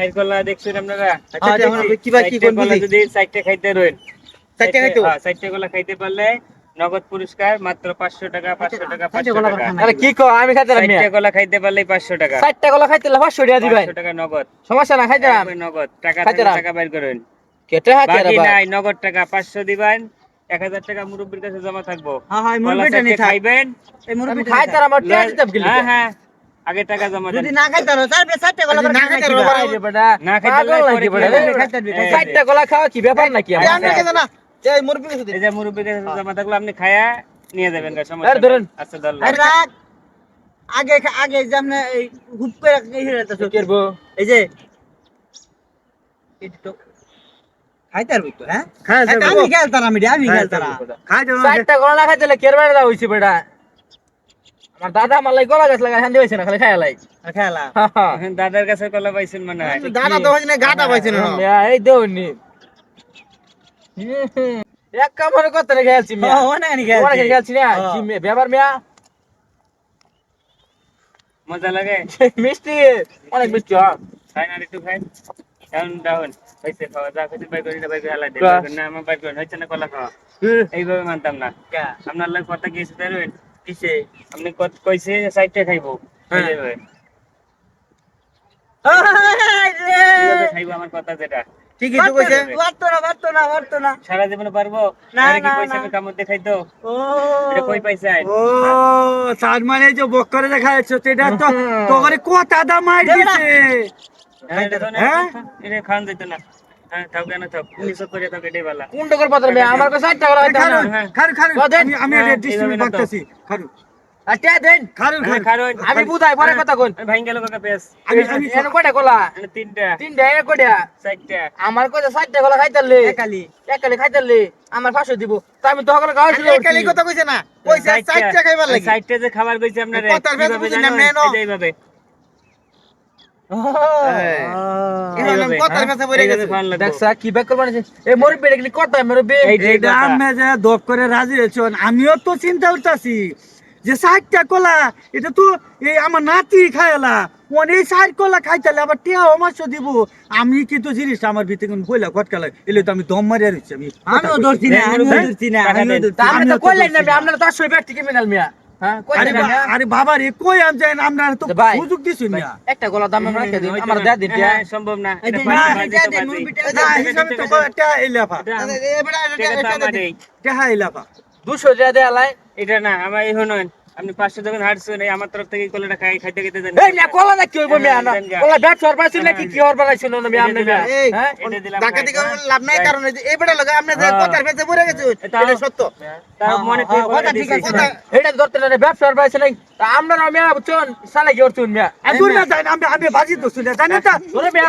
চার কলা দেখছেন আপনারা? আচ্ছা, আচ্ছা, আমরা কিবা কি কোন কলা যদি চারটে খাইতে রইন চারটে খাইতে? হ্যাঁ, চারটে কলা খাইতে পারলে নগদ পুরস্কার মাত্র পাঁচশো টাকা পাঁচশো টাকা পাঁচশো কলা টাকা। আরে কি কো আমি খাইতে রাম চারটে কলা খাইতে পারলে পাঁচশো টাকা। চারটা কলা খাইতে 500 টাকা দিবেন। পাঁচশো টাকা নগদ। সমস্যা না খাইতে রাম। নগদ। টাকা খাইতে থাকলে রাম। টাকা বের করেন। কেটে হাতে বাকি নাই নগদ টাকা পাঁচশো দিবেন। এক হাজার টাকা মুরব্বীর কাছে জমা থাকব। হ্যাঁ হ্যাঁ মুরব্বিটা খাইবেন। এই খাইতে হ্যাঁ হ্যাঁ। আগে টাকা জমা যদি না খাইতে পারো চার চারটে কলা না পারো। রাম বেটা না খাইতে পাগল পারলে পরে বেটা? চারটা কলা খাওয়া কি ব্যাপার নাকি আমার? আমি কেন না এই মুরব্বি কাছে এই যে মুরব্বীর কাছে জমা থাকল আপনি খায়া নিয়ে যাবেন গা, সমস্যা আর ধরেন। আচ্ছা রাখ আগে আগে যে আপনি এই হুপ করে এই হেরাতে কি করব? এই যে এই তো খাইতে পারবি তো হ্যাঁ? খাই আমি খেলতাম আমি আমি খেলতাম খাই চারটা কলা না খাইতে কে বেড়া দাও হইছে বেটা? আমার দাদা আমার লাই গলা গাছ লাগা হান্দি হইছে না খালি খাইয়া লাই। খেলা? দাদার কাছে কলা পাইছেন মনে হয়। দাদা তো হইছে না গাটা পাইছে না। এই দেউনি। এক কামড়ে কত রে খেলছি মিয়া? ও না নি ওরা খেলছি খেলছি না? হ্যাঁ। কি মে- ব্যাপার মিয়া? মজা লাগে? মিষ্টি। অনেক মিষ্টি হ্যাঁ। খাই না একটু খাই। এখন ডাউন হয়েছে খাওয়া। যা কিছু বাই করি না বাই করে হালাই বাহ। না আমার বাই করেন হচ্ছে না কলা খাওয়া। এইভাবে মানতাম না। আপনার লাগে কথা গিয়েছে তাই কিসে আপনি কত কইছে সাইডটা খাইবো হ্যাঁ। আমার কথা যেটা ঠিকই তো কইছে পারতো না পারতো না পারতো না সারা জীবনে পারব না, না, পয়সা কামড় দেখাই তো ও এটা কই পাইছে ও তার মানে যে বক করে সেটা তো তোরে কথা দাম মার দিছে হ্যাঁ? এটা খান যেত না হ্যাঁ থাক কেন থাক। উনিশশো করে থাক এটাই ভালো কোন টকর পাত্র মিয়া আমার কাছে হ্যাঁ। আমি আমি হ্যাঁ, আচ্ছা দেন। হ্যাঁ, আমি বুঝাই পরে কথা কোন। ভাই গেল কাকা পেস আমি আমি এন কয়টা কলা? মানে তিনটা। তিনটা এক কয়টা? চারটা। আমার কয়টা চারটা কলা খাইতালে একালি। একালে খাইতালে আমার পাঁচশো দিব। তো আমি তো সকলে খাওয়াইছিল একালি কথা কইছে না। কইছে চারটা খাইবার লাগি। চারটা যে খাবার কইছে আপনারে কথার ভেতর কীভাবে না, নেনো। এইভাবে। এখন আমি। আমি আমিও তো চিন্তা করতেছি যে ষাটটা কলা এটা তো এই আমার নাতি খাইলা অনেক ষাট কলা খাইতালে আবার টিয়া অমাশ্য দিব। আমি কিন্তু জিনিসটা আমার ভিতরে কোন বইলা খটকালা এলে তো আমি দম মারিয়া রয়েছি আমি আমিও ধরছি না আমিও ধরছি না আমিও ধরছি তা কইলেন না আপনারা তো আসলে ব্যক্তি ক্রিমিনাল মিয়া। হ্যাঁ আরে মিয়া? আরে বাবা রে কই আম যায় আমরা তো সুযোগ দিছি না। একটা গলা দাম আমরা রেখে দিন আমার দেয়া দিন হ্যাঁ, সম্ভব না। এই এটা না, দিন, না হিসাবে তো এবারে এলাফা? দুশো টাকা দেয়া লাই। এটা না আমার এই হনন আপনি পাঁচশো যখন হাঁটছেন এই আমার তরফ থেকে কলাটা খাই খাইতে খাইতে জানি। এই মিয়া কলা না কি হইব মিয়া না? কলা ছিল নাকি? কি হরবার আইছিল না মিয়া আপনি মিয়া হ্যাঁ? লাভ নাই কারণ এই যে এবারে লাগে আপনি যে হ্যাঁ। কথার ভেতরে পড়ে গেছে এটা- সত্য। মনে হ্যাঁ, কথা ঠিক আছে, কথা এটা ধরতে না আইছিল তা আমরা মিয়া বুঝছেন সালে কি হরছুন মিয়া? আর দূর না যাই আমি আমি বাজি তো? শুনে জানি তা ধরে মিয়া।